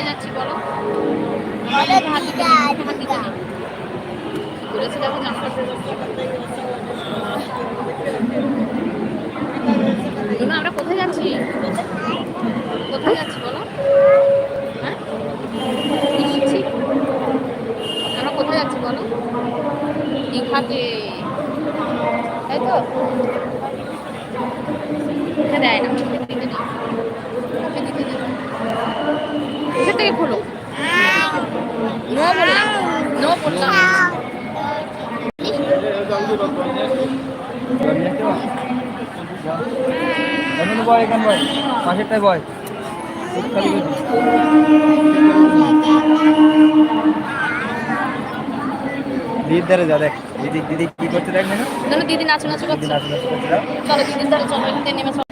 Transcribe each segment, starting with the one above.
কোথায় যাচ্ছি বলো? হাত দিতে নেই, হাত দিতে বলেছে দেখো জামাটা আমরা কোথায় যাচ্ছি? কোথায় যাচ্ছি বলো? হ্যাঁ? আমরা কোথায় যাচ্ছি বলো? দীঘাতে। তাই তো? দেয় না মুখে দিতে নেই মুখে দিতে নেই মুখের থেকে খোলো নো বললাম নো বললাম এখানে বয় এখানে বয়। পাশেরটায় বয়। দিদির ধারে যা দেখ দিদি দিদি কি করছে দেখ না দিদি নাচু নাচু করছে। চলো দিদির ধারে চলো এখান থেকে নেমে চলো।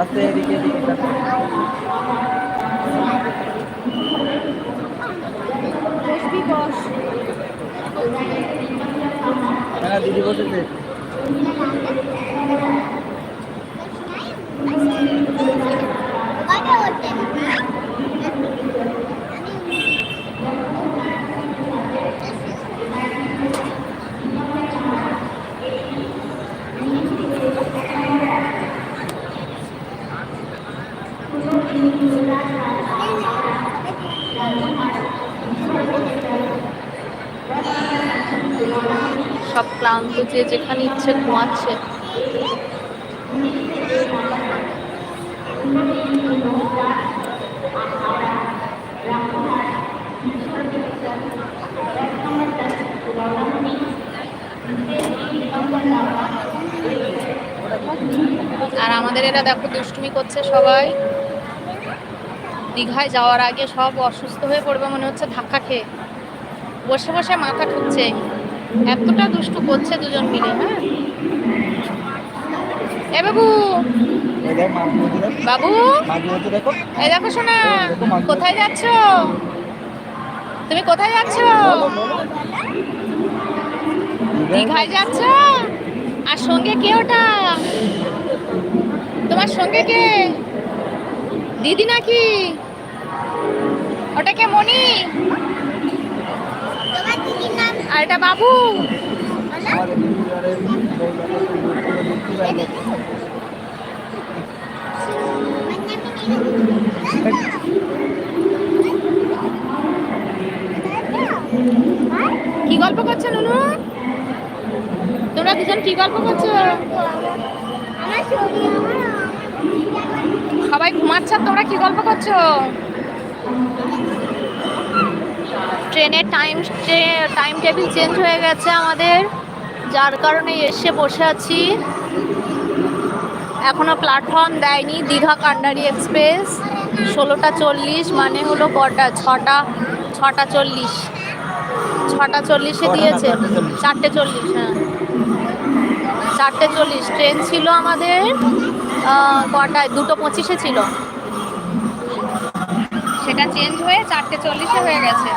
আস্তে এদিকে এদিকে তাকাও। হ্যাঁ দিদি বসেছে সব ক্লান্ত যে যেখানে ইচ্ছে ঘুমাচ্ছে। আর আমাদের এরা দেখো দুষ্টুমি করছে সবাই। দীঘায় যাওয়ার আগে সব অসুস্থ হয়ে পড়বে মনে হচ্ছে, ধাক্কা খেয়ে। বসে বসে মাথা ঠুকছে। এতটা দুষ্টু করছে দুজন মিলে হ্যাঁ? এ বাবু! বাবু! এই দেখো শোনা কোথায় যাচ্ছ? তুমি কোথায় যাচ্ছ? দীঘায় যাচ্ছ? আর সঙ্গে কে ওটা? তোমার সঙ্গে কে? দিদি নাকি? ওটা কে মনি আর এটা বাবু। কি গল্প করছ, নুনু? তোমরা দুজন কি গল্প করছ? সবাই ঘুমাচ্ছ, তোমরা কি গল্প করছ? ট্রেনের টাইম টাইম টেবিল চেঞ্জ হয়ে গেছে আমাদের যার কারণে এসে বসে আছি। এখনও প্ল্যাটফর্ম দেয়নি দীঘা কান্ডারি এক্সপ্রেস ষোলোটা চল্লিশ মানে হলো কটা? ছটা ছটা চল্লিশ। ছটা চল্লিশে দিয়েছে। চারটে চল্লিশ। হ্যাঁ। চারটে চল্লিশ। ট্রেন ছিল আমাদের কটায়? দুটো পঁচিশে ছিল। সেটা চেঞ্জ হয়ে চারটে চল্লিশে হয়ে গেছে।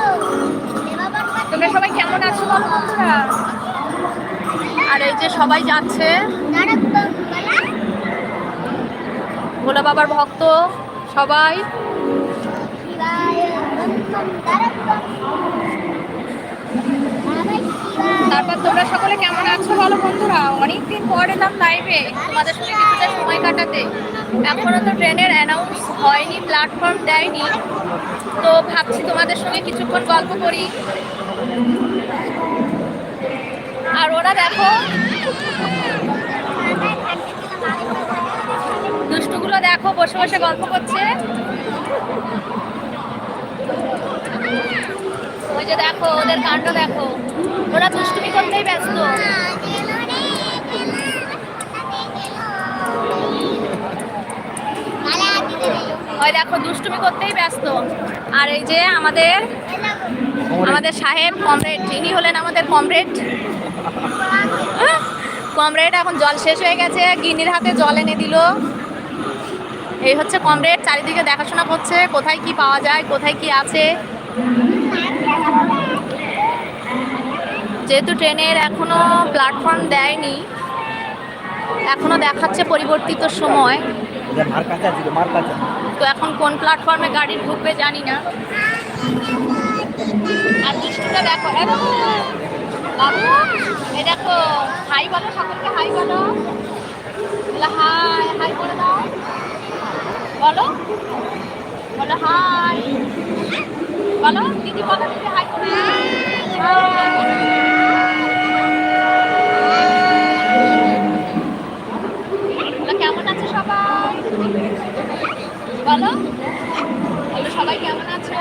তোমরা সবাই কেমন আছো? বন্ধুরা আর এই যে সবাই যাচ্ছে। ভোলা বাবার ভক্ত সবাই। তারপর তোমরা সকলে কেমন আছো বলো বন্ধুরা? অনেকদিন পর এলাম লাইভে তোমাদের সঙ্গে কিছুটা সময় কাটাতে। এখনও তো ট্রেনের অ্যানাউন্স হয়নি প্ল্যাটফর্ম দেয়নি। তো ভাবছি তোমাদের সঙ্গে কিছুক্ষণ গল্প করি। আর ওরা দেখো, দুষ্টুগুলো দেখো, বসে বসে গল্প করছে। ওই যে দেখো, ওদের কাণ্ড দেখো। ওরা দুষ্টুমি করতেই ব্যস্ত। ওই দেখো, দুষ্টুমি করতেই ব্যস্ত। আর এই যে আমাদের আমাদের সাহেব, কমরেড। ইনি হলেন আমাদের কমরেড। কমরেড, এখন জল শেষ হয়ে গেছে। গিনির হাতে জল এনে দিল। এই হচ্ছে কমরেড, চারিদিকে দেখাশোনা করছে। কোথায় কি পাওয়া যায়, কোথায় কি আছে। যেহেতু ট্রেনের এখনও প্ল্যাটফর্ম দেয়নি, এখনও দেখাচ্ছে পরিবর্তিত সময়। তো এখন কোন প্ল্যাটফর্মে গাড়ি ঢুকবে জানি না। আর দুষ্টুটা দেখো দেখো, হাই বলো সকলকে হাই বলো। হাই হাই করে দাও। বলো বলো হাই। বলো দিদি বলো দিদি হাই করে দাও। বলো কেমন আছে সবাই বলো সবাই কেমন আছো?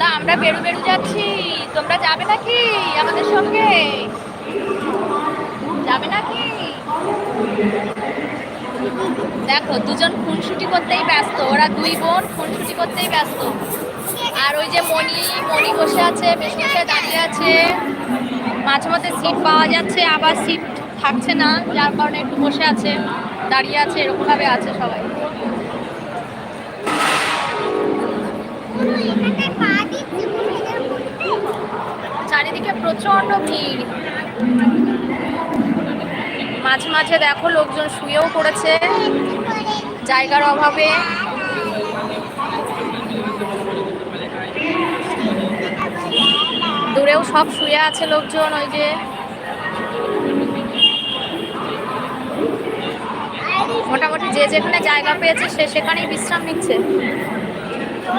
না, আমরা বেরু বেরু যাচ্ছি। তোমরা যাবে নাকি আমাদের সঙ্গে? যাবে নাকি? দেখো, দুজন খুনসুটি করতেই ব্যস্ত। ওরা দুই বোন খুনসুটি করতেই ব্যস্ত। আর ওই যে মণি মণি বসে আছে, বেশি বসে দাঁড়িয়ে আছে। মাঝে মধ্যে সিট পাওয়া যাচ্ছে, আবার সিট থাকছে না, যার কারণে একটু বসে আছে, দাঁড়িয়ে আছে, এরকমভাবে আছে সবাই। চারিদিকে প্রচণ্ড ভিড়। মাঝে মাঝে দেখো লোকজন শুয়েও পড়েছে, জায়গার অভাবে। দূরেও সব শুয়ে আছে লোকজন ওই যে। মোটামুটি যে যেখানে জায়গা পেয়েছে সে সেখানেই বিশ্রাম নিচ্ছে। এই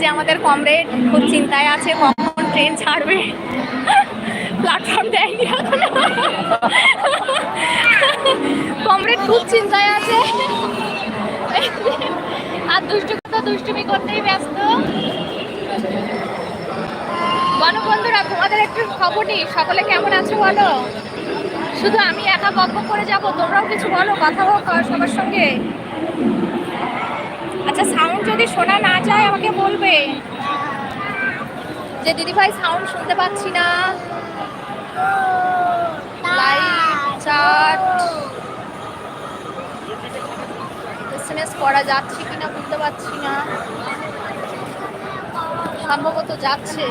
যে আমাদের কমরেড খুব চিন্তায় আছে কখন ট্রেন ছাড়বে? প্ল্যাটফর্ম দেয়নি এখনও। কমরেড খুব চিন্তায় আছে। আর দুষ্টু তো দুষ্টুমি করতেই ব্যস্ত। বলো বন্ধুরা তোমাদের একটু খবর নেই। সকলে কেমন আছো বলো? শুধু আমি একা গল্প করে যাব তোমরাও কিছু বলো কথা হোক সবার সঙ্গে। আচ্ছা সাউন্ড যদি শোনা না যায় আমাকে বলবে। যে দিদিভাই সাউন্ড শুনতে পাচ্ছি না। লাইভ চাট এসএমএস করা যাচ্ছে কিনা বুঝতে পারছি না। সম্ভবত যাচ্ছে।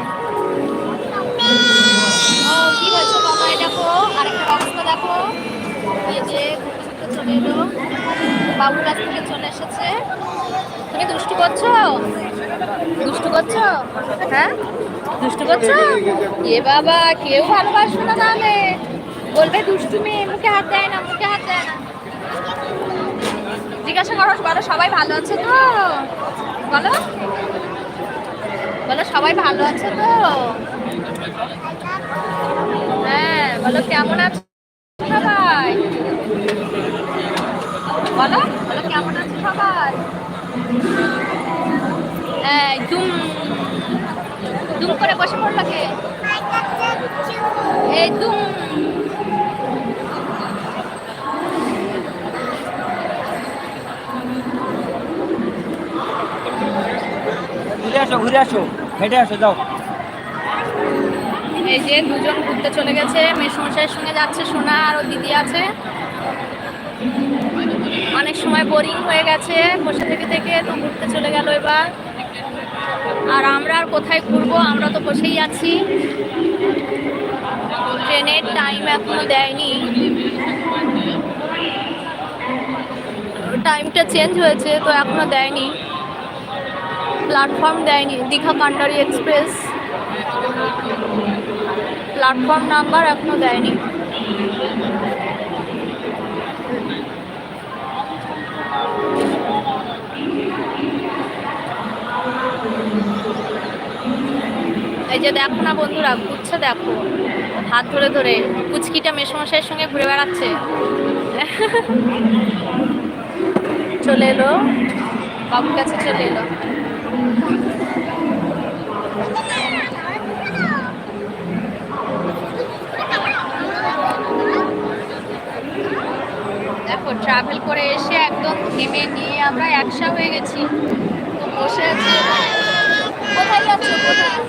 কি হয়েছে বাবা? দেখো, আরেকটা দেখো। যে চলে এলো। বাবুর কাছ থেকে চলে এসেছে। তুমি দুষ্টু করছ? দুষ্টু করছ? হ্যাঁ? দুষ্টু করছ? এ বাবা, কেউ ভালোবাসবে না তাহলে। বলবে দুষ্টু মেয়ে, মুখে হাত দেয় না, মুখে হাত জিজ্ঞাসা করো, বলো সবাই ভালো আছে তো? বলো। বলো সবাই ভালো আছে তো? হ্যাঁ বলো কেমন আছো সবাই? বলো বলো কেমন আছো সবাই? এই, দুম দুম করে বসে পড়ল কে? এই দুম ঘুরে আসো, ঘুরে আসো, হেঁটে আসো, যাও। এই যে দুজন ঘুরতে চলে গেছে মেসমশাইয়ের সঙ্গে যাচ্ছে, সোনা আর ও দিদি আছে। অনেক সময় বোরিং হয়ে গেছে, বসে থেকে থেকে তো ঘুরতে চলে গেল এবার। আর আমরা আর কোথায় ঘুরবো, আমরা তো বসেই আছি। ট্রেনের টাইম এখনও দেয়নি। টাইমটা চেঞ্জ হয়েছে, তো এখনও দেয়নি। প্ল্যাটফর্ম দেয়নি, দীঘা কান্ডারি এক্সপ্রেস। প্ল্যাটফর্ম নাম্বার এখনও দেয়নি। এই যে দেখো না বন্ধুরা ঘুরছে দেখো। হাত ধরে ধরে, কুচকিটা মেসমশাইয়ের সঙ্গে ঘুরে বেড়াচ্ছে। চলে এলো, বাবুর কাছে চলে এলো। দেখো ট্রাভেল করে এসে একদম থেমে নিয়ে আমরা একসা হয়ে গেছি। বসে আছি। কোথায় যাচ্ছ? কোথায়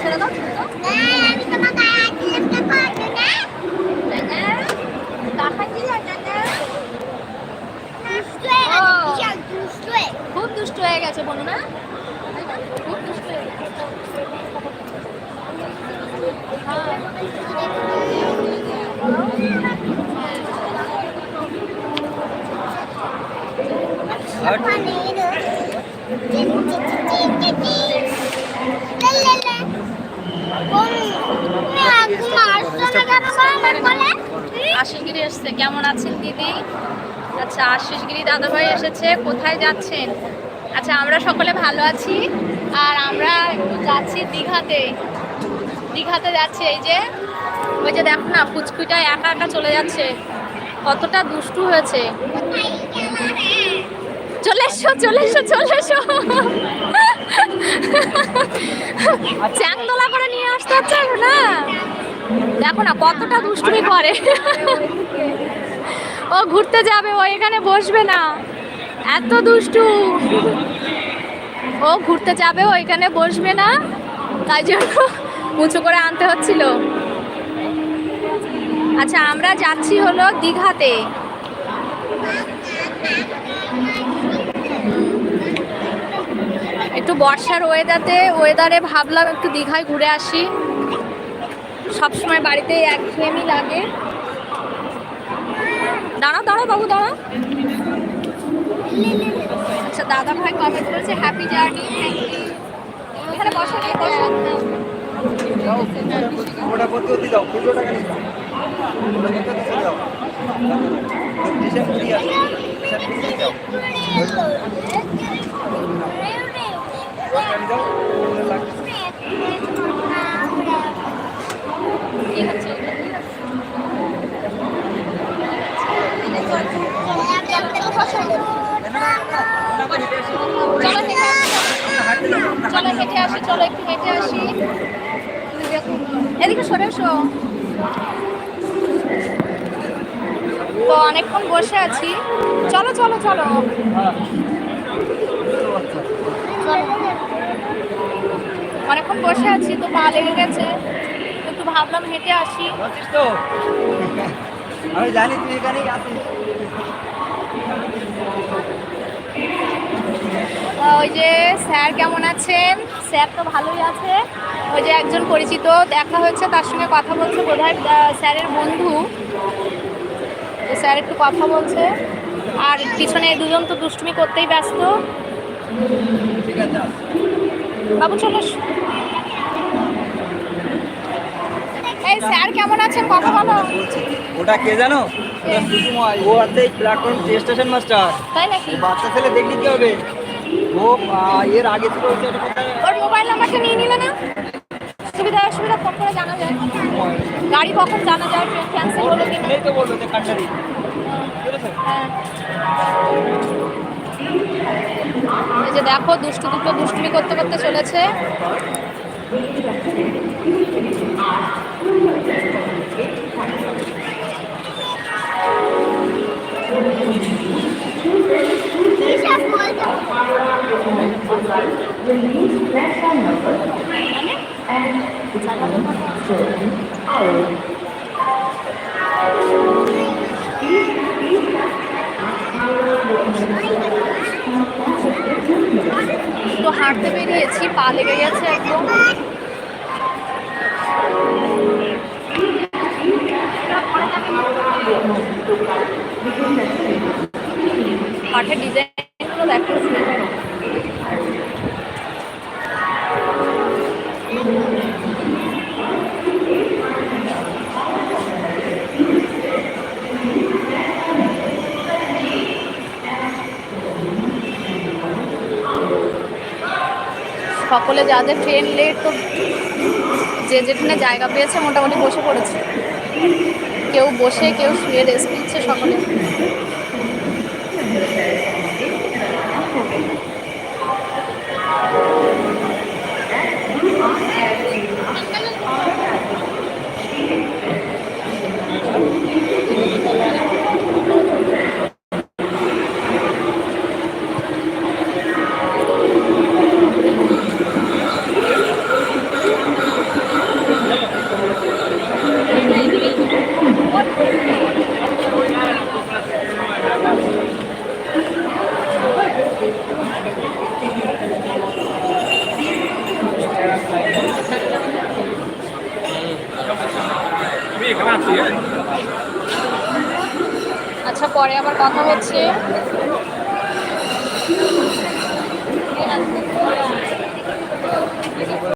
ছেড়ে দাও ছেড়ে দাও দেখা কি লাগে না? খুব দুষ্ট হয়ে গেছে বলো না? খুব দুষ্ট হয়ে গেছে আশিসগিরি এসছে। কেমন আছেন দিদি? আচ্ছা আশিসগিরি দাদাভাই এসেছে। কোথায় যাচ্ছেন? আচ্ছা আমরা সকলে ভালো আছি। আর আমরা একটু যাচ্ছি দীঘাতে। দীঘাতে যাচ্ছি, এই যে, ওই যে দেখো না, পুচকুটা একা একা চলে যাচ্ছে। কতটা দুষ্টু হয়েছে। চলে এসো চলে এসো চলে এসো। চ্যাংদোলা করে নিয়ে আসতে হচ্ছে না? দেখো না, কতটা দুষ্টুমি করে। ও ঘুরতে যাবে, ও এখানে বসবে না। এত দুষ্টু। ও ঘুরতে যাবে, ও এখানে বসবে না। তাই জন্য উঁচু করে আনতে হচ্ছিল। আচ্ছা আমরা যাচ্ছি হলো দীঘাতে। একটু বর্ষার ওয়েদারে ওয়েদারে ভাবলাম একটু দীঘায় ঘুরে আসি। সবসময় বাড়িতে একঘেয়েমি লাগে। দাঁড়াও দাঁড়াও বাবু, দাঁড়াও। আচ্ছা দাদা ভাই কমেন্ট করেছে হ্যাপি জার্নি থ্যাংক ইউ এখানে বসো ওটা করতে হতে দাও পুজোটা কেন ঠিক আছে চলো হেঁটে আসি। চলো একটু হেঁটে আসি। এদিকে সরে এসো। তো অনেকক্ষণ বসে আছি। চলো চলো চলো। অনেকক্ষণ বসে আছি তো পা লেগে গেছে। একটু ভাবলাম হেঁটে আসি। আমি জানি তুই এখানেই আহ, ওই যে স্যার কেমন আছেন? স্যার তো ভালোই আছে। ওই যে একজন পরিচিত দেখা হয়েছে তার সঙ্গে কথা বলছে বোধহয় আহ, স্যারের বন্ধু। স্যার একটু কথা বলছে। আর পিছনে দুজন তো দুষ্টুমি করতেই ব্যস্ত। ঠিক আছে বাবু চলো। এই স্যার কেমন আছেন? কথা বলো। ওটা কে জানো? ওটা ও আছে প্ল্যাটফর্ম স্টেশন মাস্টার। তাই নাকি? বাচ্চা ছেলে দেখলি কি হবে ও এর আগে ছিল হচ্ছে ওটা কোথায় ওর মোবাইল নাম্বারটা নিয়ে নিলে না? সুবিধা অসুবিধা ফোন করে জানা যায়? গাড়ি কখন জানা যায়? ট্রেন ক্যান্সেল হলো কি না এই তো বলল যে কাটটা দিই। এই যে দেখো দুষ্টু দুটো দুষ্টুমি করতে করতে চলেছে। যাদের ট্রেন লেট তো যে যেখানে জায়গা পেয়েছে মোটামুটি বসে পড়েছে। কেউ বসে, কেউ শুয়ে রেস্ট নিচ্ছে সকলে।